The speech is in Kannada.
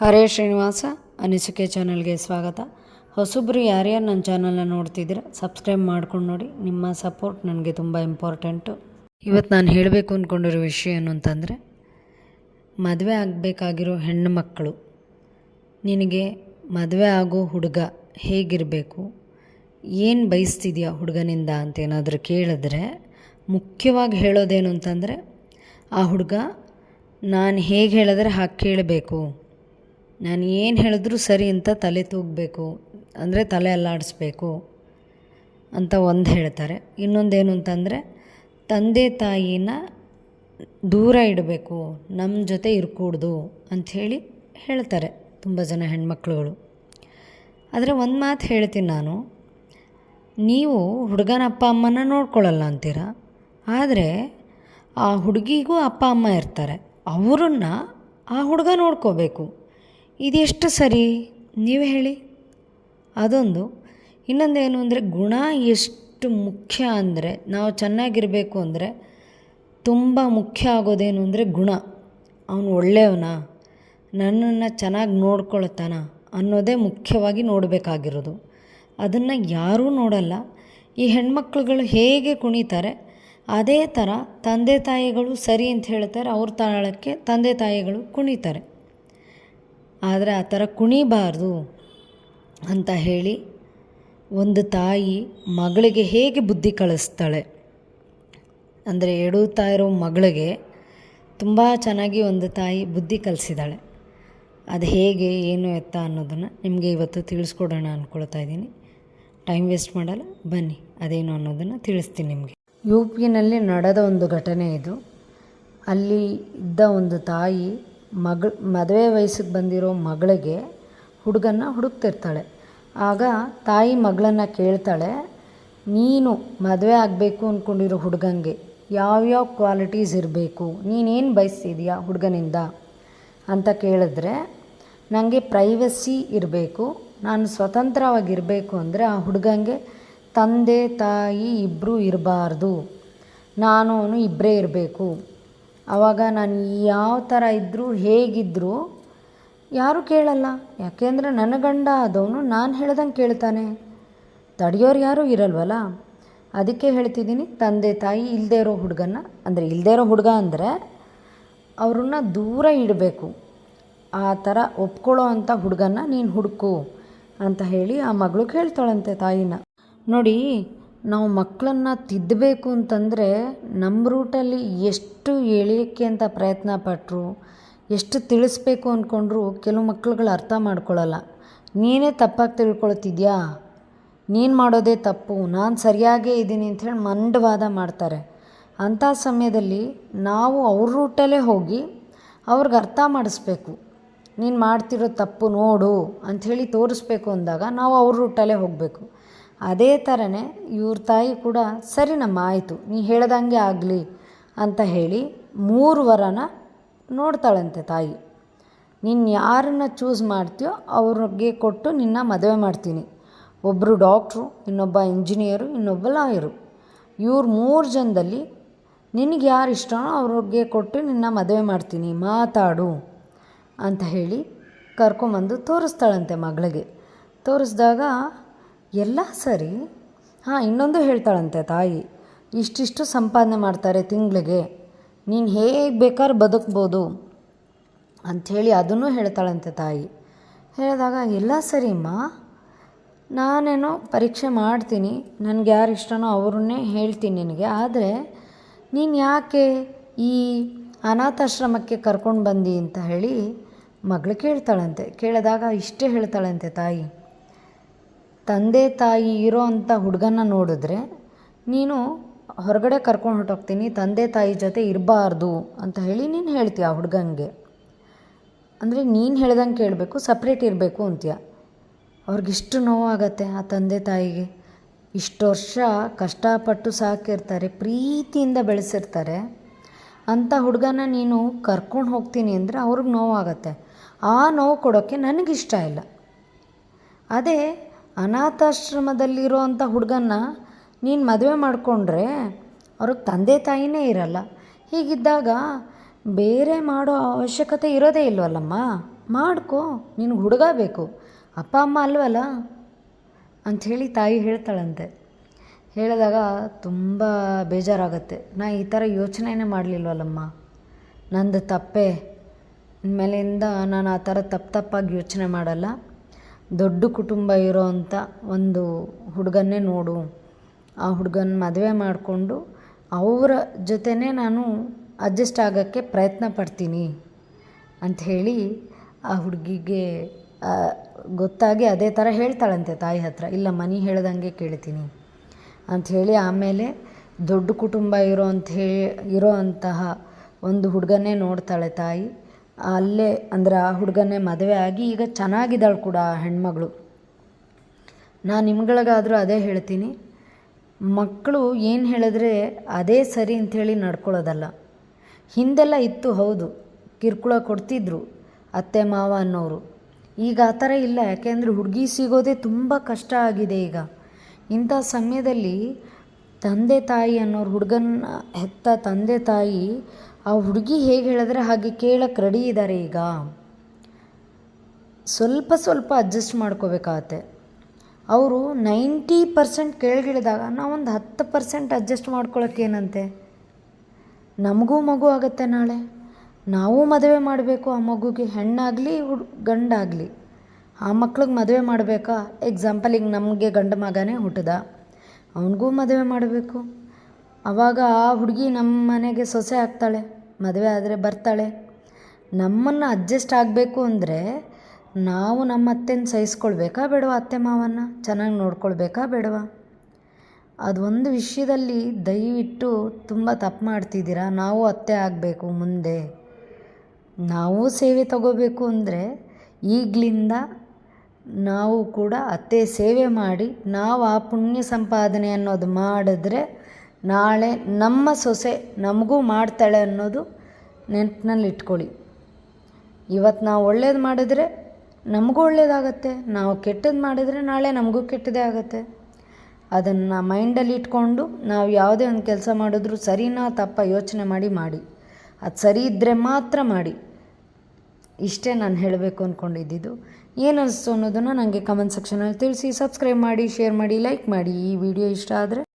ಹರೇ ಶ್ರೀನಿವಾಸ, ಅನಿಸಿಕೆ ಚಾನಲ್ಗೆ ಸ್ವಾಗತ. ಹೊಸಬ್ರು ಯಾರ್ಯಾರು ನನ್ನ ಚಾನಲ್ನ ನೋಡ್ತಿದ್ದೀರ ಸಬ್ಸ್ಕ್ರೈಬ್ ಮಾಡ್ಕೊಂಡು ನೋಡಿ. ನಿಮ್ಮ ಸಪೋರ್ಟ್ ನನಗೆ ತುಂಬ ಇಂಪಾರ್ಟೆಂಟು ಇವತ್ತು ನಾನು ಹೇಳಬೇಕು ಅಂದ್ಕೊಂಡಿರೋ ವಿಷಯ ಏನು ಅಂತಂದರೆ, ಮದುವೆ ಆಗಬೇಕಾಗಿರೋ ಹೆಣ್ಣು ಮಕ್ಕಳು, ನಿನಗೆ ಮದುವೆ ಆಗೋ ಹುಡುಗ ಹೇಗಿರಬೇಕು, ಏನು ಬಯಸ್ತಿದ್ಯಾ ಹುಡುಗನಿಂದ ಅಂತ ಏನಾದರೂ ಕೇಳಿದ್ರೆ, ಮುಖ್ಯವಾಗಿ ಹೇಳೋದೇನು ಅಂತಂದರೆ, ಆ ಹುಡುಗ ನಾನು ಹೇಗೆ ಹೇಳಿದ್ರೆ ಹಾಗೆ ಕೇಳಬೇಕು. ನಾನು ಏನು ಹೇಳಿದ್ರೂ ಸರಿ ಅಂತ ತಲೆ ತೂಗಬೇಕು, ಅಂದರೆ ತಲೆ ಅಲ್ಲಾಡಿಸ್ಬೇಕು ಅಂತ ಒಂದು ಹೇಳ್ತಾರೆ. ಇನ್ನೊಂದೇನು ಅಂತಂದರೆ, ತಂದೆ ತಾಯಿನ ದೂರ ಇಡಬೇಕು ನಮ್ಮ ಜೊತೆ ಇರ್ಕೂಡ್ದು ಅಂಥೇಳಿ ಹೇಳ್ತಾರೆ ತುಂಬ ಜನ ಹೆಣ್ಮಕ್ಳುಗಳು. ಆದರೆ ಒಂದು ಮಾತು ಹೇಳ್ತೀನಿ ನಾನು, ನೀವು ಹುಡುಗನ ಅಪ್ಪ ಅಮ್ಮನ ನೋಡ್ಕೊಳ್ಳಲ್ಲ ಅಂತೀರ? ಆದರೆ ಆ ಹುಡುಗಿಗೂ ಅಪ್ಪ ಅಮ್ಮ ಇರ್ತಾರೆ, ಅವರನ್ನು ಆ ಹುಡುಗ ನೋಡ್ಕೋಬೇಕು. ಇದೆಷ್ಟು ಸರಿ? ನೀವು ಹೇಳಿ. ಅದೊಂದು. ಇನ್ನೊಂದೇನು ಅಂದರೆ, ಗುಣ ಎಷ್ಟು ಮುಖ್ಯ ಅಂದರೆ, ನಾವು ಚೆನ್ನಾಗಿರಬೇಕು ಅಂದರೆ, ತುಂಬ ಮುಖ್ಯ ಆಗೋದೇನು ಅಂದರೆ ಗುಣ. ಅವನು ಒಳ್ಳೆಯವನ, ನನ್ನನ್ನು ಚೆನ್ನಾಗಿ ನೋಡ್ಕೊಳ್ತಾನ ಅನ್ನೋದೇ ಮುಖ್ಯವಾಗಿ ನೋಡಬೇಕಾಗಿರೋದು. ಅದನ್ನು ಯಾರೂ ನೋಡಲ್ಲ. ಈ ಹೆಣ್ಮಕ್ಳುಗಳು ಹೇಗೆ ಕುಣಿತಾರೆ, ಅದೇ ಥರ ತಂದೆ ತಾಯಿಗಳು ಸರಿ ಅಂತ ಹೇಳ್ತಾರೆ, ಅವ್ರ ತಾಳಕ್ಕೆ ತಂದೆ ತಾಯಿಗಳು ಕುಣಿತಾರೆ. ಆದರೆ ಆ ಥರ ಕುಣಿಬಾರ್ದು ಅಂತ ಹೇಳಿ ಒಂದು ತಾಯಿ ಮಗಳಿಗೆ ಹೇಗೆ ಬುದ್ಧಿ ಕಳಿಸ್ತಾಳೆ ಅಂದರೆ ಎಡುತ್ತಾ ಇರೋ ಮಗಳಿಗೆ ತುಂಬ ಚೆನ್ನಾಗಿ ಒಂದು ತಾಯಿ ಬುದ್ಧಿ ಕಲಿಸಿದಾಳೆ ಅದು ಹೇಗೆ, ಏನು ಎತ್ತ ಅನ್ನೋದನ್ನು ನಿಮಗೆ ಇವತ್ತು ತಿಳಿಸ್ಕೊಡೋಣ ಅಂದ್ಕೊಳ್ತಾ ಇದ್ದೀನಿ. ಟೈಮ್ ವೇಸ್ಟ್ ಮಾಡಲ್ಲ, ಬನ್ನಿ, ಅದೇನು ಅನ್ನೋದನ್ನು ತಿಳಿಸ್ತೀನಿ ನಿಮಗೆ. ಯು ಪಿನಲ್ಲಿ ನಡೆದ ಒಂದು ಘಟನೆ ಇದು. ಅಲ್ಲಿ ಇದ್ದ ಒಂದು ತಾಯಿ ಮಗಳ, ಮದುವೆ ವಯಸ್ಸಿಗೆ ಬಂದಿರೋ ಮಗಳಿಗೆ ಹುಡುಗನ್ನ ಹುಡುಕ್ತಿರ್ತಾಳೆ. ಆಗ ತಾಯಿ ಮಗಳನ್ನು ಕೇಳ್ತಾಳೆ, ನೀನು ಮದುವೆ ಆಗಬೇಕು ಅಂದ್ಕೊಂಡಿರೋ ಹುಡುಗಂಗೆ ಯಾವ್ಯಾವ ಕ್ವಾಲಿಟೀಸ್ ಇರಬೇಕು? ನೀನೇನು ಬಯಸ್ತಿದ್ಯಾ ಹುಡುಗನಿಂದ? ಅಂತ ಕೇಳಿದ್ರೆ ನನಗೆ ಪ್ರೈವಸಿ ಇರಬೇಕು. ನಾನು ಸ್ವತಂತ್ರವಾಗಿರಬೇಕು ಅಂದರೆ ಆ ಹುಡುಗಂಗೆ ತಂದೆ, ತಾಯಿ ಇಬ್ಬರೂ ಇರಬಾರ್ದು. ನಾನು ಅವನು ಇಬ್ಬರೇ ಇರಬೇಕು. ಆವಾಗ ನಾನು ಯಾವ ಥರ ಇದ್ದರೂ ಹೇಗಿದ್ದರೂ ಯಾರೂ ಕೇಳಲ್ಲ. ಯಾಕೆಂದರೆ ನನ್ನ ಗಂಡ ಆದವನು ನಾನು ಹೇಳ್ದಂಗೆ ಕೇಳ್ತಾನೆ. ತಡೆಯೋರು ಯಾರೂ ಇರಲ್ವಲ್ಲ? ಅದಕ್ಕೆ ಹೇಳ್ತಿದ್ದೀನಿ, ತಂದೆ ತಾಯಿ ಇಲ್ಲದೇ ಇರೋ ಹುಡುಗನ ಅಂದರೆ ಇಲ್ಲದೇ ಇರೋ ಹುಡುಗ ಅಂದರೆ ಅವ್ರನ್ನ ದೂರ ಇಡಬೇಕು. ಆ ಥರ ಒಪ್ಕೊಳ್ಳೋ ಅಂಥ ಹುಡುಗನ ನೀನು ಹುಡುಕು ಅಂತ ಹೇಳಿ ಆ ಮಗಳು ಕೇಳ್ತಾಳಂತೆ ತಾಯಿನ. ನೋಡಿ ನಾವು ಮಕ್ಕಳನ್ನ ತಿದ್ದಬೇಕು ಅಂತಂದರೆ ನಮ್ಮ ರೂಟಲ್ಲಿ ಎಷ್ಟು ಹೇಳಲಿಕ್ಕೆ ಅಂತ ಪ್ರಯತ್ನ ಪಟ್ಟರು ಎಷ್ಟು ತಿಳಿಸ್ಬೇಕು ಅಂದ್ಕೊಂಡ್ರು ಕೆಲವು ಮಕ್ಳುಗಳು ಅರ್ಥ ಮಾಡ್ಕೊಳ್ಳಲ್ಲ ನೀನೇ ತಪ್ಪಾಗಿ ತಿಳ್ಕೊಳ್ತಿದ್ಯಾ? ನೀನು ಮಾಡೋದೇ ತಪ್ಪು, ನಾನು ಸರಿಯಾಗೇ ಇದ್ದೀನಿ ಅಂಥೇಳಿ ಮಂಡವಾದ ಮಾಡ್ತಾರೆ. ಅಂಥ ಸಮಯದಲ್ಲಿ ನಾವು ಅವ್ರ ರೂಟಲ್ಲೇ ಹೋಗಿ ಅವ್ರಿಗೆ ಅರ್ಥ ಮಾಡಿಸ್ಬೇಕು. ನೀನು ಮಾಡ್ತಿರೋ ತಪ್ಪು ನೋಡು ಅಂಥೇಳಿ ತೋರಿಸ್ಬೇಕು ಅಂದಾಗ ನಾವು ಅವ್ರ ರೂಟಲ್ಲೇ ಹೋಗಬೇಕು. ಅದೇ ಥರನೇ ಇವ್ರ ತಾಯಿ ಕೂಡ ಸರಿನಮ್ಮ ಆಯಿತು, ನೀ ಹೇಳ್ದಂಗೆ ಆಗಲಿ ಅಂತ ಹೇಳಿ ಮೂರು ವರನ ನೋಡ್ತಾಳಂತೆ ತಾಯಿ. ನೀನು ಯಾರನ್ನ ಚೂಸ್ ಮಾಡ್ತೀಯೋ ಅವ್ರಿಗೆ ಕೊಟ್ಟು ನಿನ್ನ ಮದುವೆ ಮಾಡ್ತೀನಿ. ಒಬ್ಬರು ಡಾಕ್ಟ್ರು ಇನ್ನೊಬ್ಬ ಇಂಜಿನಿಯರು ಇನ್ನೊಬ್ಬ ಲಾಯರು ಇವ್ರು ಮೂರು ಜನದಲ್ಲಿ ನಿನಗೆ ಯಾರು ಇಷ್ಟನೋ ಅವ್ರಿಗೆ ಕೊಟ್ಟು ನಿನ್ನ ಮದುವೆ ಮಾಡ್ತೀನಿ, ಮಾತಾಡು ಅಂತ ಹೇಳಿ ಕರ್ಕೊಂಬಂದು ತೋರಿಸ್ತಾಳಂತೆ ಮಗಳಿಗೆ. ತೋರಿಸ್ದಾಗ ಎಲ್ಲ ಸರಿ. ಹಾಂ, ಇನ್ನೊಂದು ಹೇಳ್ತಾಳಂತೆ ತಾಯಿ. ಇಷ್ಟಿಷ್ಟು ಸಂಪಾದನೆ ಮಾಡ್ತಾರೆ ತಿಂಗಳಿಗೆ. ನೀನು ಹೇಗೆ ಬೇಕಾದ್ರೆ ಬದುಕ್ಬೋದು ಅಂಥೇಳಿ ಅದನ್ನು ಹೇಳ್ತಾಳಂತೆ ತಾಯಿ. ಹೇಳಿದಾಗ ಎಲ್ಲ ಸರಿಮ್ಮ. ನಾನೇನೋ ಪರೀಕ್ಷೆ ಮಾಡ್ತೀನಿ. ನನಗೆ ಯಾರು ಇಷ್ಟನೋ ಅವ್ರನ್ನೇ ಹೇಳ್ತೀನಿ ನಿನಗೆ. ಆದರೆ ನೀನು ಯಾಕೆ ಈ ಅನಾಥಾಶ್ರಮಕ್ಕೆ ಕರ್ಕೊಂಡು ಬಂದಿ ಅಂತ ಹೇಳಿ ಮಗಳು ಕೇಳ್ತಾಳಂತೆ. ಕೇಳಿದಾಗ ಇಷ್ಟೇ ಹೇಳ್ತಾಳಂತೆ ತಾಯಿ. ತಂದೆ ತಾಯಿ ಇರೋ ಅಂಥ ಹುಡುಗನ ನೋಡಿದ್ರೆ, ನೀನು ಹೊರಗಡೆ ಕರ್ಕೊಂಡು ಹೊರಟೋಗ್ತೀನಿ, ತಂದೆ ತಾಯಿ ಜೊತೆ ಇರಬಾರ್ದು ಅಂತ ಹೇಳಿ ನೀನು ಹೇಳ್ತೀಯ ಆ ಹುಡುಗಂಗೆ ಅಂದರೆ ನೀನು ಹೇಳ್ದಂಗೆ ಕೇಳಬೇಕು, ಸಪ್ರೇಟ್ ಇರಬೇಕು ಅಂತೀಯ. ಅವ್ರಿಗಿಷ್ಟು ನೋವಾಗತ್ತೆ ಆ ತಂದೆ ತಾಯಿಗೆ. ಇಷ್ಟು ವರ್ಷ ಕಷ್ಟಪಟ್ಟು ಸಾಕಿರ್ತಾರೆ, ಪ್ರೀತಿಯಿಂದ ಬೆಳೆಸಿರ್ತಾರೆ. ಅಂಥ ಹುಡುಗನ ನೀನು ಕರ್ಕೊಂಡು ಹೋಗ್ತೀನಿ ಅಂದರೆ ಅವ್ರಿಗೆ ನೋವಾಗತ್ತೆ. ಆ ನೋವು ಕೊಡೋಕ್ಕೆ ನನಗಿಷ್ಟ ಇಲ್ಲ. ಅದೇ ಅನಾಥಾಶ್ರಮದಲ್ಲಿರೋ ಅಂಥ ಹುಡುಗನ್ನ ನೀನು ಮದುವೆ ಮಾಡಿಕೊಂಡ್ರೆ ಅವ್ರಿಗೆ ತಂದೆ ತಾಯಿನೇ ಇರಲ್ಲ. ಹೀಗಿದ್ದಾಗ ಬೇರೆ ಮಾಡೋ ಅವಶ್ಯಕತೆ ಇರೋದೇ ಇಲ್ವಲ್ಲಮ್ಮ? ಮಾಡ್ಕೋ ನಿನಗೆ ಹುಡುಗ ಬೇಕು. ಅಪ್ಪ, ಅಮ್ಮ ಅಲ್ವಲ್ಲ? ಅಂಥೇಳಿ ತಾಯಿ ಹೇಳ್ತಾಳಂತೆ. ಹೇಳಿದಾಗ ತುಂಬ ಬೇಜಾರಾಗತ್ತೆ. ನಾ ಈ ಥರ ಯೋಚನೆನೇ ಮಾಡಲಿಲ್ವಲ್ಲಮ್ಮ? ನಂದು ತಪ್ಪೇ. ಮೇಲಿಂದ ನಾನು ಆ ಥರ ತಪ್ಪು ತಪ್ಪಾಗಿ ಯೋಚನೆ ಮಾಡಲ್ಲ. ದೊಡ್ಡ ಕುಟುಂಬ ಇರೋ ಅಂಥ ಒಂದು ಹುಡುಗನ್ನೇ ನೋಡು. ಆ ಹುಡುಗನ ಮದುವೆ ಮಾಡಿಕೊಂಡು ಅವರ ಜೊತೆನೇ ನಾನು ಅಡ್ಜಸ್ಟ್ ಆಗೋಕ್ಕೆ ಪ್ರಯತ್ನ ಪಡ್ತೀನಿ ಅಂಥೇಳಿ ಆ ಹುಡುಗಿಗೆ ಗೊತ್ತಾಗಿ ಅದೇ ಥರ ಹೇಳ್ತಾಳಂತೆ ತಾಯಿ ಹತ್ರ, ಇಲ್ಲ ಮನೆ ಹೇಳ್ದಂಗೆ ಕೇಳ್ತೀನಿ. ಅಂಥೇಳಿ ಆಮೇಲೆ ದೊಡ್ಡ ಕುಟುಂಬ ಇರೋ ಅಂತ ಹೇಳಿ ಇರೋ ಅಂತಹ ಒಂದು ಹುಡುಗನ್ನೇ ನೋಡ್ತಾಳೆ ತಾಯಿ. ಅಲ್ಲೇ ಅಂದ್ರೆ ಆ ಹುಡುಗನೇ ಮದುವೆ ಆಗಿ ಈಗ ಚೆನ್ನಾಗಿದ್ದಾಳೆ ಕೂಡ ಆ ಹೆಣ್ಮಗಳು. ನಾನು ನಿಮ್ಗಳಿಗಾದರೂ ಅದೇ ಹೇಳ್ತೀನಿ. ಮಕ್ಕಳು ಏನು ಹೇಳಿದ್ರೆ ಅದೇ ಸರಿ ಅಂಥೇಳಿ ನಡ್ಕೊಳ್ಳೋದಲ್ಲ ಹಿಂದೆಲ್ಲ ಇತ್ತು ಹೌದು. ಕಿರುಕುಳ ಕೊಡ್ತಿದ್ರು ಅತ್ತೆ ಮಾವ ಅನ್ನೋರು. ಈಗ ಆ ಥರ ಇಲ್ಲ, ಯಾಕೆಂದರೆ ಹುಡುಗಿ ಸಿಗೋದೇ ತುಂಬ ಕಷ್ಟ ಆಗಿದೆ ಈಗ. ಇಂಥ ಸಮಯದಲ್ಲಿ ತಂದೆ ತಾಯಿ ಅನ್ನೋರು ಹುಡುಗನ ಹೆತ್ತ ತಂದೆ ತಾಯಿ ಆ ಹುಡುಗಿ ಹೇಗೆ ಹೇಳಿದ್ರೆ ಹಾಗೆ ಕೇಳಕ್ಕೆ ರೆಡಿ ಇದ್ದಾರೆ ಈಗ. ಸ್ವಲ್ಪ ಸ್ವಲ್ಪ ಅಡ್ಜಸ್ಟ್ ಮಾಡ್ಕೋಬೇಕಾಗತ್ತೆ. ಅವರು ನೈಂಟಿ ಪರ್ಸೆಂಟ್ ಕೇಳಗಿಳಿದಾಗ ನಾವೊಂದು ಹತ್ತು ಪರ್ಸೆಂಟ್ ಅಡ್ಜಸ್ಟ್ ಮಾಡ್ಕೊಳಕ್ಕೆ ಏನಂತೆ? ನಮಗೂ ಮಗು ಆಗುತ್ತೆ ನಾಳೆ. ನಾವು ಮದುವೆ ಮಾಡಬೇಕು, ಆ ಮಗುಗೆ ಹೆಣ್ಣಾಗಲಿ, ಹುಡ್, ಗಂಡಾಗಲಿ. ಆ ಮಕ್ಳಿಗೆ ಮದುವೆ ಮಾಡಬೇಕಾ? ಎಕ್ಸಾಂಪಲ್ ಈಗ ನಮಗೆ ಗಂಡ ಮಗನೇ ಹುಟ್ಟಿದ ಅವನಿಗೂ ಮದುವೆ ಮಾಡಬೇಕು. ಆವಾಗ ಆ ಹುಡುಗಿ ನಮ್ಮ ಮನೆಗೆ ಸೊಸೆ ಆಗ್ತಾಳೆ. ಮದುವೆ ಆದರೆ ಬರ್ತಾಳೆ. ನಮ್ಮನ್ನು ಅಡ್ಜಸ್ಟ್ ಆಗಬೇಕು ಅಂದರೆ ನಾವು ನಮ್ಮ ಅತ್ತೆನ ಸಹಿಸ್ಕೊಳ್ಬೇಕಾ ಬೇಡವಾ ಅತ್ತೆ ಮಾವನ್ನ? ಚೆನ್ನಾಗಿ ನೋಡ್ಕೊಳ್ಬೇಕಾ ಬೇಡವಾ? ಅದೊಂದು ವಿಷಯದಲ್ಲಿ ದಯವಿಟ್ಟು ತುಂಬ ತಪ್ಪು ಮಾಡ್ತಿದ್ದೀರಾ? ನಾವು ಅತ್ತೆ ಆಗಬೇಕು ಮುಂದೆ. ನಾವು ಸೇವೆ ತಗೋಬೇಕು ಅಂದರೆ ಈಗಲಿಂದ ನಾವು ಕೂಡ ಅತ್ತೆ ಸೇವೆ ಮಾಡಿ, ನಾವು ಆ ಪುಣ್ಯ ಸಂಪಾದನೆ ಅನ್ನೋದು ಮಾಡಿದ್ರೆ ನಾಳೆ ನಮ್ಮ ಸೊಸೆ ನಮಗೂ ಮಾಡ್ತಾಳೆ ಅನ್ನೋದು ನೆನಪಿನಲ್ಲಿ ಇಟ್ಕೊಳ್ಳಿ ಇವತ್ತು ನಾವು ಒಳ್ಳೇದು ಮಾಡಿದ್ರೆ ನಮಗೂ ಒಳ್ಳೇದಾಗತ್ತೆ, ನಾವು ಕೆಟ್ಟದ್ದು ಮಾಡಿದರೆ ನಾಳೆ ನಮಗೂ ಕೆಟ್ಟದೇ ಆಗುತ್ತೆ. ಅದನ್ನು ಮೈಂಡಲ್ಲಿ ಇಟ್ಕೊಂಡು ನಾವು ಯಾವುದೇ ಒಂದು ಕೆಲಸ ಮಾಡಿದ್ರೂ ಸರಿನಾ ತಪ್ಪ ಯೋಚನೆ ಮಾಡಿ ಮಾಡಿ. ಅದು ಸರಿ ಇದ್ದರೆ ಮಾತ್ರ ಮಾಡಿ. ಇಷ್ಟೇ ನಾನು ಹೇಳಬೇಕು ಅಂದ್ಕೊಂಡಿದ್ದಿದ್ದು ಏನು ಅನ್ನಿಸ್ತು ಅನ್ನೋದನ್ನು ನನಗೆ ಕಮೆಂಟ್ ಸೆಕ್ಷನಲ್ಲಿ ತಿಳಿಸಿ ಸಬ್ಸ್ಕ್ರೈಬ್ ಮಾಡಿ ಶೇರ್ ಮಾಡಿ ಲೈಕ್ ಮಾಡಿ ಈ ವಿಡಿಯೋ ಇಷ್ಟ ಆದರೆ